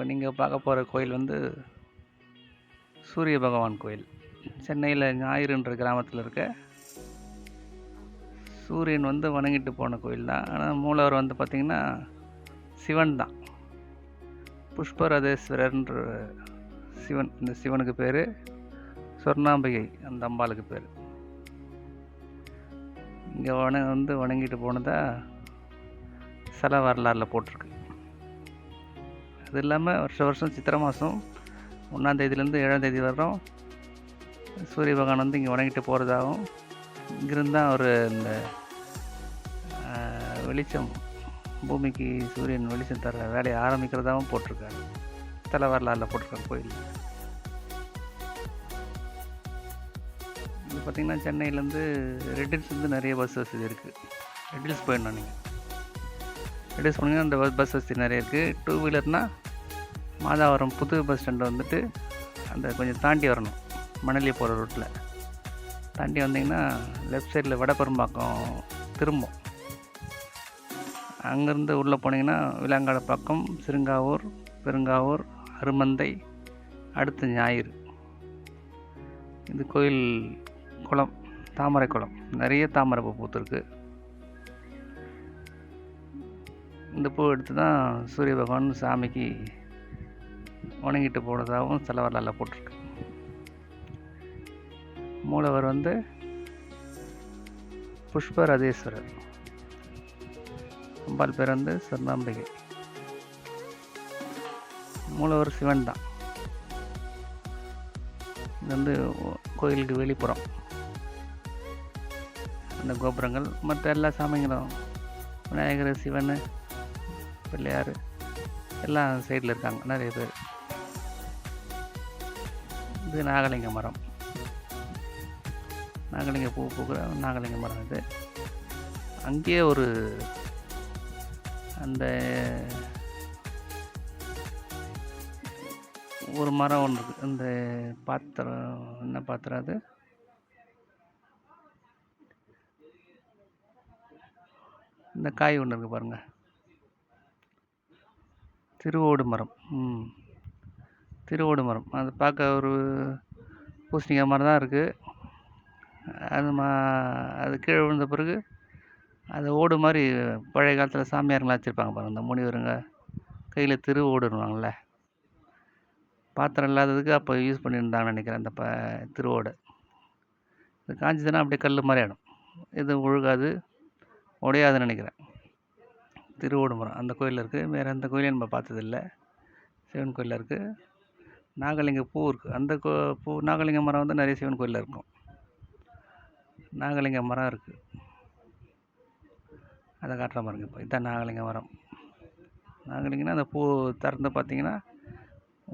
இப்போ நீங்கள் பார்க்க போகிற கோயில் வந்து சூரிய பகவான் கோயில். சென்னையில் ஞாயிறுன்ற கிராமத்தில் இருக்க சூரியன் வந்து வணங்கிட்டு போன கோயில் தான். ஆனால் மூலவர் வந்து பார்த்திங்கன்னா சிவன் தான். புஷ்பரதேஸ்வரர்ன்ற சிவன் இந்த சிவனுக்கு பேர். சொர்ணாம்பிகை அந்த அம்பாளுக்கு பேர். இங்கே வண வந்து வணங்கிட்டு போனதாக சில வரலாறில் போட்டிருக்கு. அது இல்லாமல் வருஷ வருஷம் சித்திரை மாதம் ஒன்றாந்தேதியிலேருந்து ஏழாந்தேதி வரோம் சூரிய பகவான் வந்து இங்கே வணங்கிட்டு போகிறதாகவும் இங்கிருந்து தான் அவர் இந்த வெளிச்சம் பூமிக்கு சூரியன் வெளிச்சம் தர வேலையை ஆரம்பிக்கிறதாகவும் போட்டிருக்காரு. தலை வரலாறில் போட்டிருக்காங்க கோயில் இது பார்த்திங்கன்னா சென்னையிலேருந்து ரெட்டில்ஸ்லேருந்து நிறைய பஸ் வசதி இருக்குது ரெட்டில்ஸ் போயிடணும் நீங்கள் ரெட்டில்ஸ் போனீங்கன்னா அந்த பஸ் வசதி நிறைய இருக்குது டூ வீலர்னால் மாதாவரம் புது பஸ் ஸ்டாண்டு வந்துட்டு அந்த கொஞ்சம் தாண்டி வரணும். மணலி போகிற ரூட்டில் தாண்டி வந்தீங்கன்னா லெஃப்ட் சைடில் வடபெரும்பாக்கம் திரும்பும். அங்கேருந்து உள்ளே போனீங்கன்னா விலாங்காடு பக்கம் சிறுங்காவூர் பெருங்காவூர் அருமந்தை அடுத்து ஞாயிறு. இது கோயில் குளம் தாமரை குளம். நிறைய தாமரை பூ பூத்துருக்கு. இந்த பூ எடுத்து தான் சூரிய பகவான் சாமிக்கு வணங்கிட்டு போனதாகவும் சில வரலாறு போட்டிருக்கு. மூலவர் வந்து புஷ்பரதேஸ்வரர் அம்பாள் பேர் வந்து சொர்ணாம்பிகை. மூலவர் சிவன் தான். இது வந்து கோயிலுக்கு வெளிப்புறம். அந்த கோபுரங்கள் மற்ற எல்லா சாமிங்களும் விநாயகர் சிவன் பிள்ளையார் எல்லாம் சைடில் இருக்காங்க நிறைய பேர். இது நாகலிங்க மரம். நாகலிங்க பூ பூக்கிற நாகலிங்க மரம் இது. அங்கேயே ஒரு அந்த ஒரு மரம் ஒன்று இருக்குது அந்த பாத்திரம் என்ன பாத்திரம் அது? இந்த காய் ஒன்று இருக்குது பாருங்கள் திருவோடு மரம். ம். திருவோடு மரம். அது பார்க்க ஒரு பூசணிக்காய் மரம் தான் இருக்குது அது மா அது கீழே விழுந்த பிறகு அது ஓடு மாதிரி பழைய காலத்தில் சாமியாருங்களாம் வச்சுருப்பாங்க பாருங்கள் இந்த முனிவருங்க. கையில் திரு ஓடுன்னுவாங்கள்ல பாத்திரம் இல்லாததுக்கு அப்போ யூஸ் பண்ணியிருந்தாங்கன்னு நினைக்கிறேன் அந்த ப திருவோடு இது காஞ்சிதுன்னா அப்படியே கல் மாதிரி ஆகிடும் இது ஒழுகாது உடையாதுன்னு நினைக்கிறேன். திருவோடு மரம் அந்த கோயிலில் இருக்குது வேறு எந்த கோயிலையும் நம்ம பார்த்ததில்ல. சிவன் கோயிலில் இருக்குது நாகலிங்க பூ இருக்குது அந்த கோ பூ நாகலிங்க மரம் வந்து நிறைய சிவன் கோயிலில் இருக்கும். நாகலிங்க மரம் இருக்குது அதை காட்டுற பாருங்க இப்போ இதுதான் நாகலிங்க மரம். நாகலிங்கன்னா அந்த பூ திறந்து பார்த்தீங்கன்னா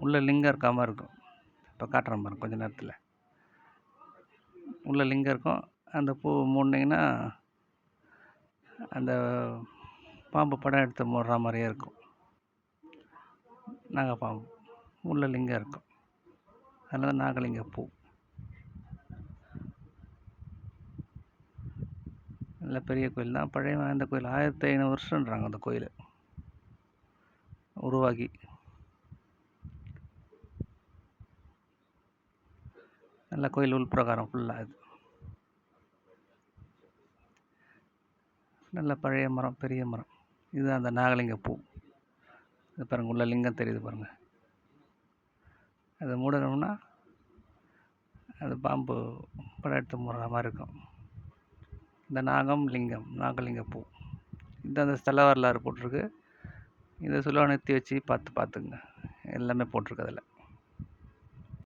உள்ள லிங்கம் இருக்க மாதிரி இருக்கும். இப்போ காட்டுறேன் பாருங்க கொஞ்ச நேரத்தில். உள்ள லிங்கம் இருக்கும். அந்த பூ மூடினீங்கன்னா அந்த பாம்பு படம் எடுத்து மூடுற மாதிரியே இருக்கும். நாகப்பாம்பு. உள்ள லிங்கம் இருக்கும். அதனால் நாகலிங்க பூ. நல்ல பெரிய கோயில் தான். பழைய வாய்ந்த கோயில் ஆயிரத்தி ஐநூறு வருஷன்றாங்க அந்த கோயில். உருவாகி. நல்ல கோயில் உள்பிரகாரம் ஃபுல்லாக இது நல்ல பழைய மரம் பெரிய மரம். இது அந்த நாகலிங்க பூ. இது பாருங்கள் உள்ள லிங்கம் தெரியுது பாருங்கள் அதை மூடினோம்னா அது பாம்பு படம் எடுத்து மூடுற மாதிரி இருக்கும். இந்த நாகம் லிங்கம் நாகலிங்க பூ. இந்த அந்த ஸ்தல வரலாறு போட்டிருக்கு. இதை சுலா நிறுத்தி வச்சு பார்த்து பார்த்துங்க எல்லாமே போட்டிருக்கு அதில்.